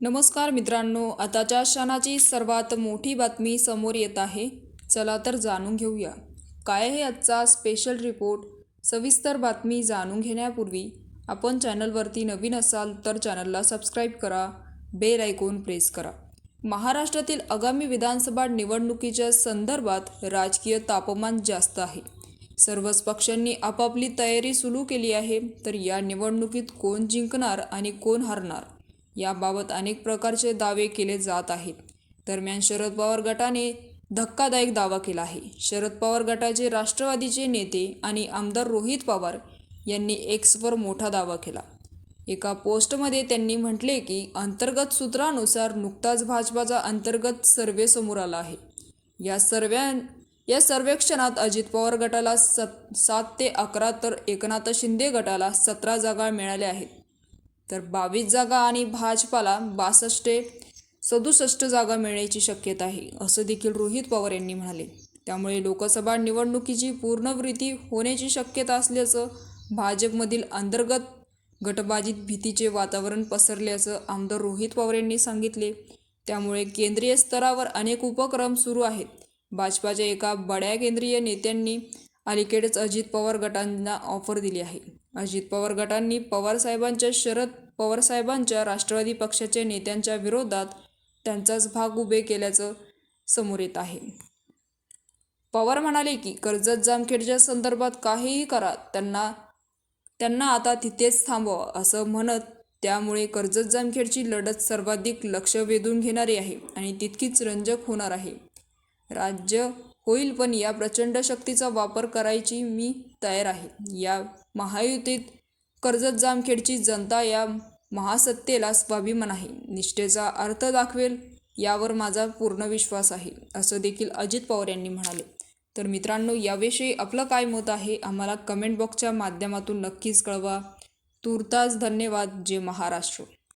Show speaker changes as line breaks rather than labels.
नमस्कार मित्रांनो आताच्या क्षणाची सर्वात मोठी बातमी समोर येत आहे. चला तर जाणून घेऊया. काय आहे आजचा स्पेशल रिपोर्ट सविस्तर बातमी जाणून घेण्यापूर्वी आपण चॅनलवरती नवीन असाल तर चॅनलला सबस्क्राईब करा बेल ऐकून प्रेस करा. महाराष्ट्रातील आगामी विधानसभा निवडणुकीच्या संदर्भात राजकीय तापमान जास्त आहे. सर्वच पक्षांनी आपापली तयारी सुरू केली आहे तर या निवडणुकीत कोण जिंकणार आणि कोण हरणार? याबाबत अनेक प्रकारचे दावे केले जात आहेत. दरम्यान शरद पवार गटाने धक्कादायक दावा केला आहे. शरद पवार गटाचे राष्ट्रवादीचे नेते आणि आमदार रोहित पवार यांनी एक्सवर मोठा दावा केला. एका पोस्टमध्ये त्यांनी म्हटले की अंतर्गत सूत्रानुसार नुकताच भाजपाचा अंतर्गत सर्वे समोर आला आहे. या सर्व्या या सर्वेक्षणात अजित पवार गटाला सत सात ते अकरा तर एकनाथ शिंदे गटाला सतरा जागा मिळाल्या आहेत. तर बावीस जागा आणि भाजपाला बासष्ट सदुसष्ट जागा मिळण्याची शक्यता आहे असं देखील रोहित पवार यांनी म्हणाले. त्यामुळे लोकसभा निवडणुकीची पूर्णवृत्ती होण्याची शक्यता असल्याचं भाजपमधील अंतर्गत गटबाजीत भीतीचे वातावरण पसरल्याचं आमदार रोहित पवार यांनी सांगितले. त्यामुळे केंद्रीय स्तरावर अनेक उपक्रम सुरू आहेत. भाजपाच्या एका बड्या केंद्रीय नेत्यांनी अलीकडेच अजित पवार गटांना ऑफर दिली आहे. अजित पवार गटांनी पवारसाहेबांच्या शरद पवारसाहेबांच्या राष्ट्रवादी पक्षाच्या नेत्यांच्या विरोधात त्यांचाच भाग उभे केल्याचं समोर येत आहे. पवार म्हणाले की कर्जत जामखेडच्या संदर्भात काहीही करा त्यांना त्यांना आता तिथेच थांबवा असं म्हणत त्यामुळे कर्जत जामखेडची लढत सर्वाधिक लक्ष वेधून घेणारी आहे आणि तितकीच रंजक होणार आहे. राज्य होईल पण या प्रचंड शक्तीचा वापर करायची मी तयार आहे. या महायुतीत कर्जत जामखेडची जनता या महासत्तेला स्वाभिमान आहे. निष्ठेचा अर्थ दाखवेल यावर माझा पूर्ण विश्वास आहे असं देखील अजित पवार यांनी म्हणाले. तर मित्रांनो याविषयी आपलं काय मत आहे आम्हाला कमेंट बॉक्सच्या माध्यमातून नक्कीच कळवा. तुर्तास धन्यवाद जे महाराष्ट्र.